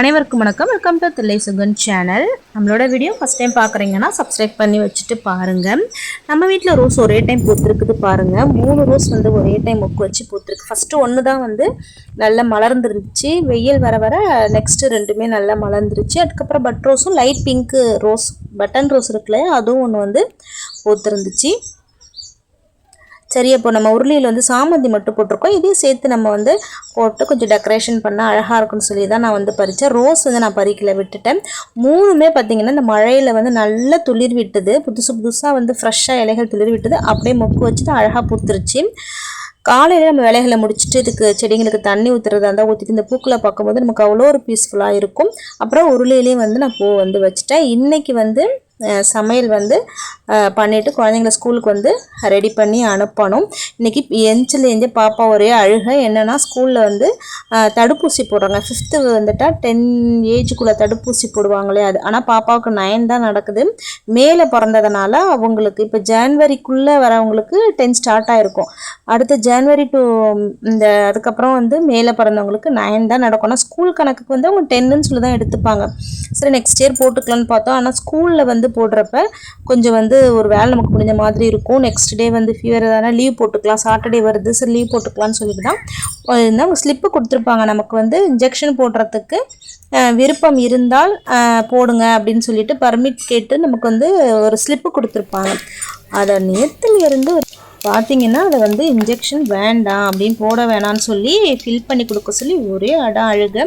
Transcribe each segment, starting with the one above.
அனைவருக்கும் வணக்கம். Welcome to Thillai Sugan channel நம்மளோட வீடியோ ஃபஸ்ட் டைம் பார்க்குறீங்கன்னா சப்ஸ்கிரைப் பண்ணி வச்சுட்டு பாருங்கள் நம்ம வீட்டில் ரோஸ் ஒரே டைம் பூத்துருக்குது பாருங்கள் மூணு ரோஸ் வந்து ஒரே டைம் மொக்கு வச்சு பூத்துருக்கு. ஃபஸ்ட்டு ஒன்று தான் வந்து நல்லா மலர்ந்துருந்துச்சு. வெயில் வர வர நெக்ஸ்ட்டு ரெண்டுமே நல்லா மலர்ந்துருச்சு. அதுக்கப்புறம் but ரோஸும் light pink rose button rose இருக்குல்ல அதுவும் ஒன்று வந்து பூத்துருந்துச்சு. சரி அப்போ நம்ம உருளியில் வந்து சாமந்தி மட்டும் போட்டிருக்கோம். இதையும் சேர்த்து நம்ம வந்து போட்டு கொஞ்சம் டெக்கரேஷன் பண்ணால் அழகாக இருக்கும்னு சொல்லி தான் நான் வந்து பறித்தேன் ரோஸ் வந்து நான் பறிக்கல விட்டுட்டேன். மூணுமே பார்த்திங்கன்னா இந்த மழையில் வந்து நல்லா துளிர் விட்டுது. புதுசு புதுசாக வந்து ஃப்ரெஷ்ஷாக இலைகள் துளிர் விட்டுது. அப்படியே மொக்கு வச்சுட்டு அழகாக பூத்துருச்சு. காலையில் நம்ம வேலைகளை முடிச்சுட்டு இதுக்கு செடிங்களுக்கு தண்ணி ஊற்றுறதா இருந்தால் ஊற்றிட்டு இந்த பூக்களை பார்க்கும்போது நமக்கு அவ்வளோ ஒரு பீஸ்ஃபுல்லாக இருக்கும். அப்புறம் உருளையிலையும் வந்து நான் பூ வந்து வச்சுட்டேன். இன்றைக்கி வந்து சமையல் வந்து பண்ணிவிட்டு குழந்தைங்கள ஸ்கூலுக்கு வந்து ரெடி பண்ணி அனுப்பணும். இன்றைக்கி எஞ்சிலேருந்து பாப்பா ஒரே அழுக. என்னென்னா ஸ்கூலில் வந்து தடுப்பூசி போடுறாங்க. ஃபிஃப்த்து வந்துட்டால் டென் ஏஜுக்குள்ளே தடுப்பூசி போடுவாங்களே அது. ஆனால் பாப்பாவுக்கு நைன் தான் நடக்குது. மேலே பிறந்ததுனால அவங்களுக்கு இப்போ ஜான்வரிக்குள்ளே வரவங்களுக்கு டென் ஸ்டார்ட் ஆகிருக்கும் அடுத்து ஜான்வரி டு இந்த அதுக்கப்புறம் வந்து மேலே பிறந்தவங்களுக்கு நைன் தான் நடக்கும். ஆனால் ஸ்கூல் கணக்குக்கு வந்து அவங்க டென்னுன்னு சொல்லி தான் எடுத்துப்பாங்க. சரி நெக்ஸ்ட் இயர் போட்டுக்கலான்னு பார்த்தோம். ஆனால் ஸ்கூலில் வந்து போடுறப்ப கொஞ்சம் வந்து ஒரு வேலை நமக்கு முடிஞ்ச மாதிரி இருக்கும். நெக்ஸ்ட் டே வந்து ஃபீவர் எதனா லீவ் போட்டுக்கலாம். சாட்டர்டே வருது சரி லீவ் போட்டுக்கலாம்னு சொல்லிட்டு தான் அவங்க ஸ்லிப்பு கொடுத்துருப்பாங்க. நமக்கு வந்து இன்ஜெக்ஷன் போடுறதுக்கு விருப்பம் இருந்தால் போடுங்க அப்படின்னு சொல்லிட்டு பர்மிட் கேட்டு நமக்கு வந்து ஒரு ஸ்லிப்பு கொடுத்துருப்பாங்க. அதை நேற்றுல இருந்து பார்த்தீங்கன்னா அதை வந்து இன்ஜெக்ஷன் வேண்டாம் அப்படின்னு போட வேணாம்னு சொல்லி ஃபில் பண்ணி கொடுக்க சொல்லி ஒரே அடம் அழுக.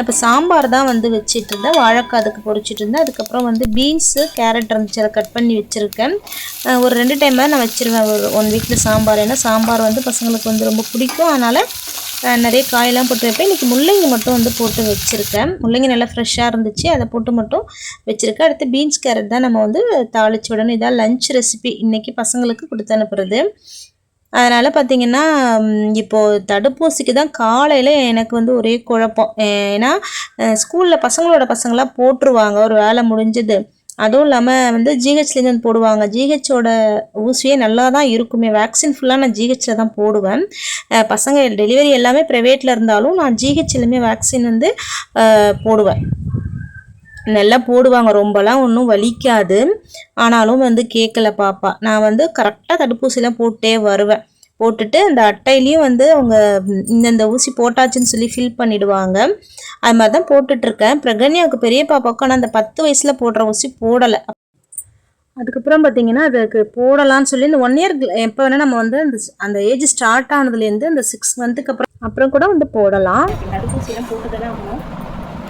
இப்போ சாம்பார் தான் வந்து வச்சுட்டு இருந்தேன் வாழைக்காய் அதுக்கு பொரிச்சிட்டு இருந்தேன் அதுக்கப்புறம் வந்து பீன்ஸு கேரட் இருந்துச்சு அதை கட் பண்ணி வச்சுருக்கேன். ஒரு ரெண்டு டைம் நான் வச்சுருவேன். ஒரு ஒன் வீக்கில் சாம்பார். ஏன்னா சாம்பார் வந்து பசங்களுக்கு வந்து ரொம்ப பிடிக்கும். அதனால் நிறைய காயெல்லாம் போட்டு வைப்பேன் இன்றைக்கி முள்ளங்கி மட்டும் வந்து போட்டு வச்சுருக்கேன். முள்ளங்கி நல்லா ஃப்ரெஷ்ஷாக இருந்துச்சு. அதை போட்டு மட்டும் வச்சுருக்கேன். அடுத்து பீன்ஸ் கேரட் தான் நம்ம வந்து தாளிச்சு விடணும். இதான் லஞ்ச் ரெசிபி இன்றைக்கி பசங்களுக்கு கொடுத்து அனுப்புறது. அதனால் பார்த்தீங்கன்னா இப்போது தடுப்பூசிக்கு தான் காலையில் எனக்கு வந்து ஒரே குழப்பம். ஏன்னா ஸ்கூலில் பசங்களோட பசங்களாம் போட்டுருவாங்க. ஒரு வேலை முடிஞ்சது. அதுவும் இல்லாமல் வந்து ஜிஹெச்லேருந்து வந்து போடுவாங்க. ஜிஹெச்சோட ஊசியே நல்லா தான் இருக்குமே வேக்சின் ஃபுல்லாக நான் ஜிஹெச்சில் தான் போடுவேன். பசங்க டெலிவரி எல்லாமே ப்ரைவேட்டில் இருந்தாலும் நான் ஜிஹெச்லையுமே வேக்சின் வந்து போடுவேன். நல்லா போடுவாங்க. ரொம்பலாம் ஒன்றும் வலிக்காது. ஆனாலும் வந்து கேட்கல பாப்பா. நான் வந்து கரெக்டாக தடுப்பூசிலாம் போட்டே வருவேன். போட்டுட்டு அந்த அட்டையிலையும் வந்து அவங்க இந்தந்த ஊசி போட்டாச்சுன்னு சொல்லி ஃபில் பண்ணிவிடுவாங்க அது மாதிரி தான் போட்டுட்ருக்கேன் பிரகன்யாவுக்கு பெரிய பாப்பாவுக்கு ஆனால் அந்த பத்து வயசில் போடுற ஊசி போடலை. அதுக்கப்புறம் பார்த்தீங்கன்னா அதுக்கு போடலாம்னு சொல்லி இந்த ஒன் இயர் எப்போ வேணால் நம்ம வந்து அந்த அந்த ஏஜ் ஸ்டார்ட் ஆனதுலேருந்து அந்த சிக்ஸ் மந்த்துக்கு அப்புறம் அப்புறம் கூட வந்து போடலாம். தடுப்பூசியெல்லாம் போட்டு தானே ஆகணும்.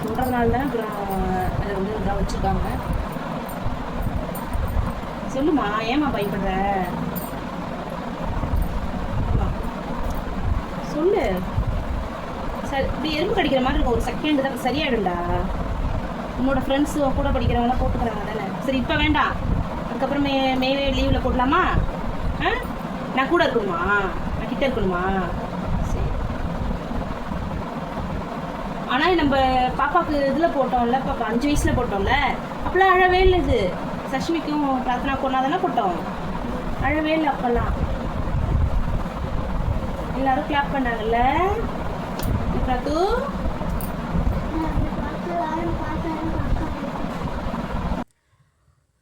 சொல்கிறதுனால அப்புறம் அதை வந்து இதாக வச்சுருக்காங்க. சொல்லுமா ஏமா பயப்படுற? சொல்லு. சரி இப்படி எறும்பு கடிக்கிற மாதிரி இருக்கும். ஒரு செகண்ட் தான். சரியாயிடும்டா. உன்னோட ஃப்ரெண்ட்ஸு கூட படிக்கிறவங்களாம் போட்டுக்கிறாங்க தானே. சரி இப்போ வேண்டாம். அதுக்கப்புறம் மே மே லீவில் போடலாமா? ஆ? நான் கூட இருக்கணுமா? நான் கிட்ட இருக்கணுமா? சரி. ஆனால் நம்ம பாப்பாவுக்கு இதில் போட்டோம்ல பாப்பா அஞ்சு வயசில் போட்டோம்ல. அப்போல்லாம் அழவே இல்லை இது. சஷ்மிக்கும் பிரார்த்தனா கொண்டாதானே போட்டோம். அழவே இல்லை அப்போல்லாம். எல்லாரும் கிளாப் பண்ணாங்கல்ல? பிரது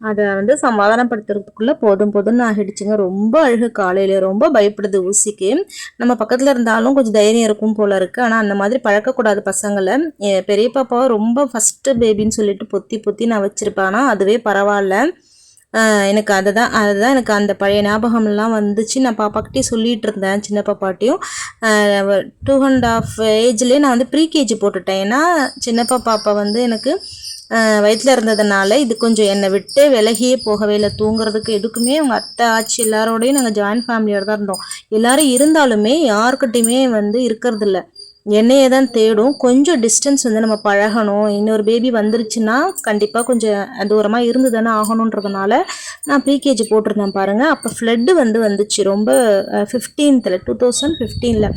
அதை வந்து சமாதானப்படுத்துறதுக்குள்ளே போதும் போதும்னு ஆகிடுச்சுங்க. ரொம்ப அழுகு காலையில். ரொம்ப பயப்படுது ஊசிக்கு. நம்ம பக்கத்தில் இருந்தாலும் கொஞ்சம் தைரியம் இருக்கும் போல இருக்குது ஆனால் அந்த மாதிரி பழக்கக்கூடாது பசங்களை. என் பெரிய பாப்பாவை ரொம்ப ஃபஸ்ட்டு பேபின்னு சொல்லிட்டு பொத்தி பொத்தி நான் வச்சுருப்பேன். ஆனால் அதுவே பரவாயில்ல. ஆஹ் எனக்கு அதுதான் அதுதான் எனக்கு அந்த பழைய ஞாபகம்லாம் வந்துச்சு. நான் பாப்பாக்கிட்டே சொல்லிட்டு இருந்தேன் சின்ன பாப்பாட்டையும். டூ அண்ட் ஆஃப் ஏஜ்லேயே நான் வந்து ப்ரீகேஜி போட்டுட்டேன். ஏன்னா சின்னப்பா பாப்பா வந்து எனக்கு வயிற்றில் இருந்ததுனால இது கொஞ்சம் என்னை விட்டு விலகியே போகவே இல்லை. தூங்குறதுக்கு எதுக்குமே அவங்க அத்தை ஆச்சி எல்லாரோடையும் நாங்கள் ஜாயின்ட் ஃபேமிலியோட தான் இருந்தோம். எல்லாரும் இருந்தாலுமே யாருக்கிட்டையுமே வந்து இருக்கிறதில்ல. என்னையே தான் தேடும். கொஞ்சம் டிஸ்டன்ஸ் வந்து நம்ம பழகணும். இன்னொரு பேபி வந்துருச்சுன்னா கண்டிப்பாக கொஞ்சம் தூரமாக இருந்து தானே ஆகணுன்றதுனால நான் ப்ரீகேஜி போட்டிருந்தேன் பாருங்கள் அப்போ ஃப்ளட்டு வந்து வந்துச்சு. ரொம்ப ஃபிஃப்டீன்த்தில் டூ தௌசண்ட் ஃபிஃப்டீனில்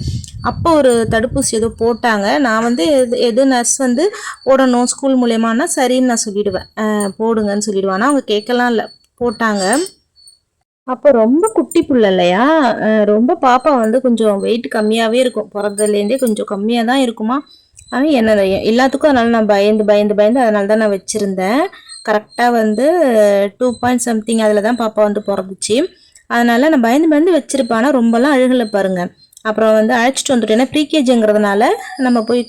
அப்போ ஒரு தடுப்பூசி ஏதோ போட்டாங்க. நான் வந்து எது எது நர்ஸ் வந்து போடணும் ஸ்கூல் மூலயமானா சரின்னு நான் சொல்லிவிடுவேன் போடுங்கன்னு சொல்லிவிடுவேன் ஆனால் அவங்க கேட்கலாம் இல்லை. போட்டாங்க. அப்போ ரொம்ப குட்டி புள்ள இல்லையா ரொம்ப பாப்பா வந்து கொஞ்சம் வெயிட் கம்மியாகவே இருக்கும். பிறந்ததுலேருந்தே கொஞ்சம் கம்மியாக தான் இருக்குமா? ஆனால் என்ன எல்லாத்துக்கும் அதனால் நான் பயந்து பயந்து பயந்து அதனால தான் நான் வச்சுருந்தேன். கரெக்டாக வந்து டூ பாயிண்ட் சம்திங் அதில் தான் பாப்பா வந்து பிறந்துச்சு. அதனால் நான் பயந்து பயந்து வச்சுருப்பேன். ஆனால் ரொம்பலாம் அழுகலை பாருங்க. அப்புறம் வந்து அழைச்சிட்டு வந்துட்டோம் ஏன்னா ப்ரீகேஜிங்கிறதுனால நம்ம போய்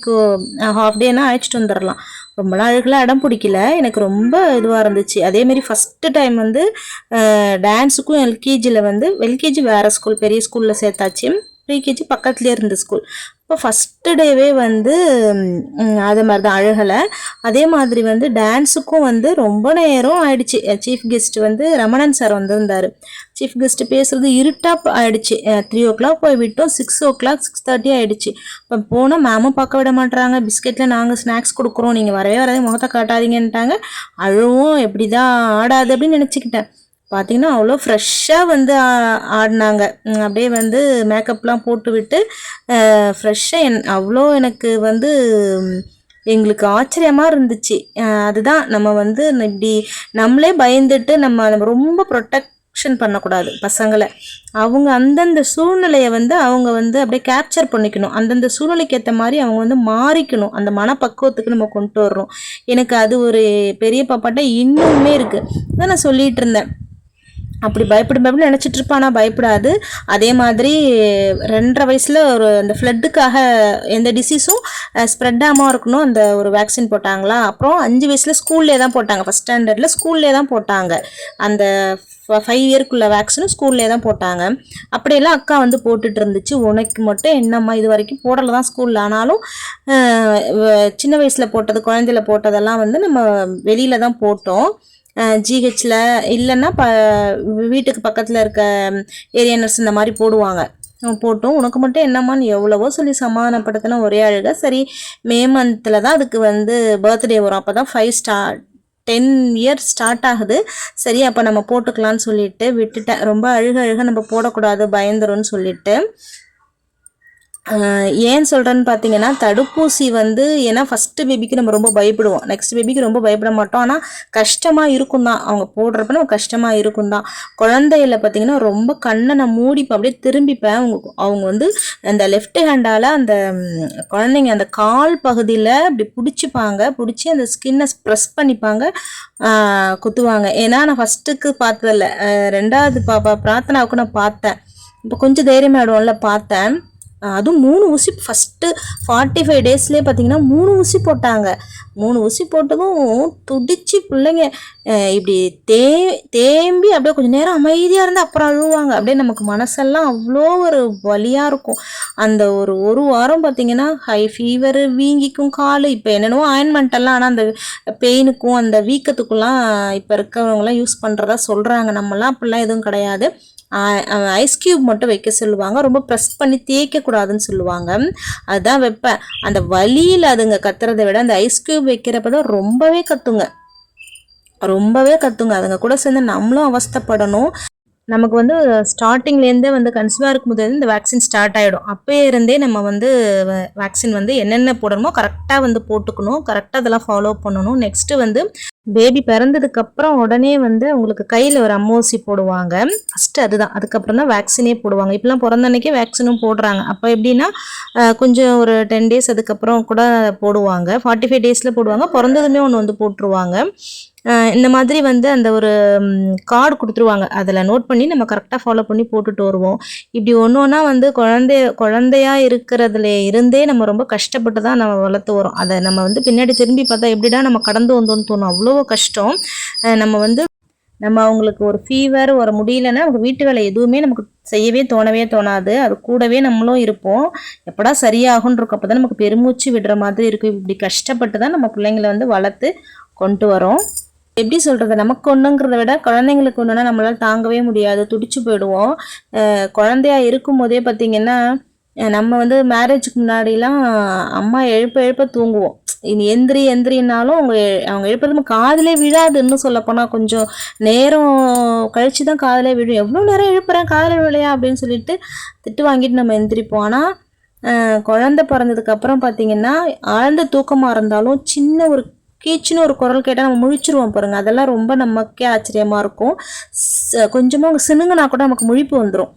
ஹாஃப் டேனா அழைச்சிட்டு வந்துடலாம். ரொம்பலாம் அழுகலாம் இடம் பிடிக்கல. எனக்கு ரொம்ப இதுவாக இருந்துச்சு. அதேமாரி ஃபஸ்ட்டு டைம் வந்து டான்ஸுக்கும் எல்கேஜியில் வந்து எல்கேஜி வேறு ஸ்கூல் பெரிய ஸ்கூலில் சேர்த்தாச்சு. ப்ரீகேஜி பக்கத்துலேயே இருந்த ஸ்கூல் இப்போ ஃபஸ்ட்டு டேவே வந்து ம், அது மாதிரி தான் அழுகலை. அதே மாதிரி வந்து டான்ஸுக்கும் வந்து ரொம்ப நேரம் ஆயிடுச்சு. சீஃப் கெஸ்ட் வந்து ரமணன் சார் வந்திருந்தார். சீஃப் கெஸ்ட் பேசுறது இருட்டாக ஆயிடுச்சு. த்ரீ ஓ கிளாக் போய் விட்டோம். Six o'clock six thirty ஆயிடுச்சு இப்போ போனால் மேமும் பார்க்க விட மாட்டுறாங்க பிஸ்கெட்டில் நாங்கள் ஸ்நாக்ஸ் கொடுக்குறோம். நீங்கள் வரவே வரவே முகத்தை காட்டாதீங்கன்ட்டாங்க. அழுவும். எப்படி தான் ஆடாது அப்படின்னு நினச்சிக்கிட்டேன். பார்த்தீங்கன்னா அவ்வளோ ஃப்ரெஷ்ஷாக வந்து ஆடினாங்க. அப்படியே வந்து மேக்கப்லாம் போட்டு விட்டு ஃப்ரெஷ்ஷாக என் அவ்வளோ எனக்கு வந்து எங்களுக்கு ஆச்சரியமாக இருந்துச்சு. அதுதான் நம்ம வந்து இப்படி நம்மளே பயந்துட்டு நம்ம நம்ம ரொம்ப ப்ரொடெக்ஷன் பண்ணக்கூடாது பசங்களை. அவங்க அந்தந்த சூழ்நிலையை வந்து அவங்க வந்து அப்படியே கேப்சர் பண்ணிக்கணும். அந்தந்த சூழ்நிலைக்கு ஏற்ற மாதிரி அவங்க வந்து மாறிக்கணும். அந்த மனப்பக்குவத்துக்கு நம்ம கொண்டு வர்றோம். எனக்கு அது ஒரு பெரிய பாப்பாட்ட இன்னுமே இருக்குது அதான் நான் சொல்லிகிட்டு இருந்தேன். அப்படி பயப்படும் பயப்படும் நினச்சிட்டு இருப்பானா பயப்படாது. அதே மாதிரி ரெண்டரை வயசில் ஒரு அந்த ஃப்ளட்டுக்காக எந்த டிசீஸும் ஸ்ப்ரெட் ஆகாமல் இருக்கணும். அந்த ஒரு வேக்சின் போட்டாங்களா? அப்புறம் அஞ்சு வயசில் ஸ்கூல்லே தான் போட்டாங்க. ஃபஸ்ட் ஸ்டாண்டர்டில் ஸ்கூல்லே தான் போட்டாங்க. அந்த ஃபைவ் இயர்க்குள்ள வேக்சினும் ஸ்கூல்லே தான் போட்டாங்க. அப்படியெல்லாம் அக்கா வந்து போட்டுட்டு இருந்துச்சு. உனக்கு மட்டும் என்னம்மா இது வரைக்கும் போடலை தான் ஸ்கூலில் ஆனாலும் வ- சின்ன வயசில் போட்டது குழந்தையில போட்டதெல்லாம் வந்து நம்ம வெளியில தான் போட்டோம். ஜிஹெச்சில் இல்லைன்னா ப வீட்டுக்கு பக்கத்தில் இருக்க ஏரியா நர்ஸ் இந்த மாதிரி போடுவாங்க. போட்டும் போட்டோம். உனக்கு மட்டும் என்னம்மான்னு எவ்வளவோ சொல்லி சமாதானப்படுத்தின ஒரே அழுக சரி மே மந்தில் தான் அதுக்கு வந்து பர்த்டே வரும். அப்போ தான் five star ten year start ஆகுது. சரி அப்போ நம்ம போட்டுக்கலான்னு சொல்லிட்டு விட்டுட்டேன். ரொம்ப அழுக அழுக நம்ம போடக்கூடாது பயந்துரும்னு சொல்லிட்டு. ஏன் சொல்கிறேன்னு பார்த்தீங்கன்னா தடுப்பூசி வந்து ஏன்னா ஃபஸ்ட்டு பேபிக்கு நம்ம ரொம்ப பயப்படுவோம். நெக்ஸ்ட் பேபிக்கு ரொம்ப பயப்பட மாட்டோம். ஆனால் கஷ்டமாக இருக்கும் தான். அவங்க போடுறப்ப நம்ம கஷ்டமாக இருக்கும் தான். குழந்தையில பார்த்தீங்கன்னா ரொம்ப கண்ணை நான் மூடிப்பேன். அப்படியே திரும்பிப்பேன். அவங்க அவங்க வந்து அந்த லெஃப்ட் ஹேண்டால் அந்த குழந்தைங்க அந்த கால் பகுதியில் அப்படி பிடிச்சிப்பாங்க. பிடிச்சி அந்த ஸ்கின்னை ப்ரெஸ் பண்ணிப்பாங்க. குத்துவாங்க. ஏன்னா நான் ஃபஸ்ட்டுக்கு பார்த்ததில்ல. ரெண்டாவது பாப்பா பிரார்த்தனாவுக்கு நான் பார்த்தேன். இப்போ கொஞ்சம் தைரியமாயிடும்ல பார்த்தேன். அதுவும் மூணு ஊசி ஃபஸ்ட்டு ஃபார்ட்டி ஃபைவ் டேஸ்லேயே பார்த்தீங்கன்னா மூணு ஊசி போட்டாங்க. மூணு ஊசி போட்டதும் துடிச்சு பிள்ளைங்க இப்படி தே தேம்பி அப்படியே கொஞ்சம் நேரம் அமைதியாக இருந்து அப்புறம் அழுவாங்க. அப்படியே நமக்கு மனசெல்லாம் அவ்வளோ ஒரு வலியாக இருக்கும். அந்த ஒரு ஒரு வாரம் பார்த்தீங்கன்னா ஹை ஃபீவர் வீங்கிக்கும் கால் இப்போ என்னென்னவோ ஆயின்மெண்ட்டெல்லாம் ஆனால் அந்த பெயினுக்கும் அந்த வீக்கத்துக்குலாம் இப்போ இருக்கிறவங்களாம் யூஸ் பண்ணுறதா சொல்கிறாங்க நம்மலாம் அப்படிலாம் எதுவும் கிடையாது. ஐஸ் கியூப் மட்டும் வைக்க சொல்லுவாங்க. ரொம்ப ப்ரெஸ் பண்ணி தேய்க்கக்கூடாதுன்னு சொல்லுவாங்க. அதுதான் வைப்பேன். அந்த வலியில் அதுங்க கத்துறதை விட அந்த ஐஸ் கியூப் வைக்கிறப்ப தான் ரொம்பவே கத்துங்க. ரொம்பவே கத்துங்க. அதுங்க கூட சேர்ந்து நம்மளும் அவஸ்தைப்படணும். நமக்கு வந்து ஸ்டார்டிங்லேருந்தே வந்து கன்சீவாக இருக்கும்போது இந்த வேக்சின் ஸ்டார்ட் ஆகிடும் அப்போயே இருந்தே நம்ம வந்து வேக்சின் வந்து என்னென்ன போடணுமோ கரெக்டாக வந்து போட்டுக்கணும். கரெக்டாக அதெல்லாம் ஃபாலோ பண்ணணும். நெக்ஸ்ட்டு வந்து பேபி பிறந்ததுக்கு அப்புறம் உடனே வந்து அவங்களுக்கு கையில் ஒரு அம்மோசி போடுவாங்க. ஃபஸ்ட்டு அதுதான். அதுக்கப்புறம் தான் வேக்சினே போடுவாங்க. இப்போலாம் பிறந்த அன்னைக்கே வேக்சினும் போடுறாங்க. அப்போ எப்படின்னா கொஞ்சம் ஒரு டென் டேஸ் அதுக்கப்புறம் கூட போடுவாங்க. ஃபார்ட்டி ஃபைவ் டேஸில் போடுவாங்க. பிறந்ததுமே ஒன்று வந்து போட்டுருவாங்க. இந்த மாதிரி வந்து அந்த ஒரு கார்டு கொடுத்துருவாங்க. அதில் நோட் பண்ணி நம்ம கரெக்டாக ஃபாலோ பண்ணி போட்டுட்டு வருவோம். இப்படி ஒன்று ஒன்றா வந்து குழந்தை குழந்தையா இருக்கிறதுல இருந்தே நம்ம ரொம்ப கஷ்டப்பட்டு தான் நம்ம வளர்த்து வரோம். அதை நம்ம வந்து பின்னாடி திரும்பி பார்த்தா எப்படிடா நம்ம கடந்து வந்தோம்னு தோணும். அவ்வளோ கஷ்டம். நம்ம வந்து நம்ம அவங்களுக்கு ஒரு ஃபீவர் ஒரு முடியலன்னா அவங்க வீட்டு வேலை எதுவுமே நமக்கு செய்யவே தோணவே தோணாது. அது கூடவே நம்மளும் இருப்போம். எப்படா சரியாகும்னு இருக்கும். அப்போ தான் நமக்கு பெருமூச்சு விடுற மாதிரி இருக்கும். இப்படி கஷ்டப்பட்டு தான் நம்ம பிள்ளைங்களை வந்து வளர்த்து கொண்டு வரோம். எப்படி சொல்கிறது நமக்கு ஒன்றுங்கிறத விட குழந்தைங்களுக்கு ஒன்றுனா நம்மளால் தாங்கவே முடியாது. துடிச்சு போயிடுவோம். அஹ் குழந்தையா இருக்கும்போதே பார்த்தீங்கன்னா நம்ம வந்து மேரேஜுக்கு முன்னாடிலாம் அம்மா எழுப்ப எழுப்ப தூங்குவோம். இனி எந்திரி எந்திரினாலும் அவங்க அவங்க எழுப்புறது நம்ம விழாதுன்னு சொல்லப்போனால் கொஞ்சம் நேரம் கழிச்சு தான் காதலே விழும். எவ்வளோ நேரம் எழுப்புறேன் காதலே விழையா அப்படின்னு சொல்லிட்டு திட்டு வாங்கிட்டு நம்ம எந்திரிப்போம். ஆனால் அஹ் குழந்தை பிறந்ததுக்கு பார்த்தீங்கன்னா ஆழ்ந்த தூக்கமாக இருந்தாலும் சின்ன ஒரு கீச்சுன்னு ஒரு குரல் கேட்டால் நம்ம முழிச்சிருவோம் பாருங்க. அதெல்லாம் ரொம்ப நமக்கே ஆச்சரியமாக இருக்கும். கொஞ்சமாக அவங்க சினுங்கினா கூட நமக்கு முழிப்பு வந்துடும்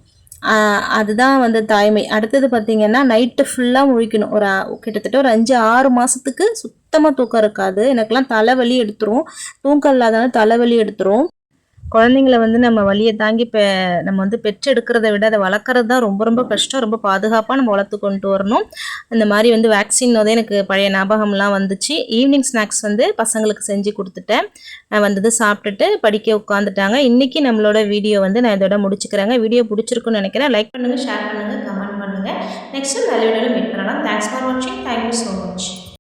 அதுதான் வந்து தாய்மை. அடுத்தது பார்த்தீங்கன்னா நைட்டு ஃபுல்லாக முழிக்கணும். ஒரு கிட்டத்தட்ட ஒரு அஞ்சு ஆறு மாதத்துக்கு சுத்தமாக தூக்கம் இருக்காது. எனக்கெல்லாம் தலைவலி எடுத்துரும். தூக்கம் இல்லாதனால தலைவலி எடுத்துரும். குழந்தைங்கள வந்து நம்ம வழியை தாங்கி பெ நம்ம வந்து பெற்றெடுக்கிறத விட அதை வளர்க்குறது தான் ரொம்ப ரொம்ப கஷ்டம். ரொம்ப பாதுகாப்பாக நம்ம வளர்த்து கொண்டு வரணும். இந்த மாதிரி வந்து வேக்சின் வந்து எனக்கு பழைய ஞாபகம்லாம் வந்துச்சு. ஈவினிங் ஸ்நாக்ஸ் வந்து பசங்களுக்கு செஞ்சு கொடுத்துட்டேன். நான் வந்தது சாப்பிட்டுட்டு படிக்க உட்காந்துட்டாங்க இன்றைக்கி நம்மளோட வீடியோ வந்து நான் இதோட முடிச்சுக்கிறேங்க. வீடியோ பிடிச்சிருக்குன்னு நினைக்கிறேன். லைக் பண்ணுங்கள் ஷேர் பண்ணுங்கள் கமெண்ட் பண்ணுங்கள் நெக்ஸ்ட் நல்ல வீடியோவில் மீட் பண்ணலாம். தேங்க்ஸ் ஃபார் வாட்சிங் தேங்க்யூ ஸோ மச்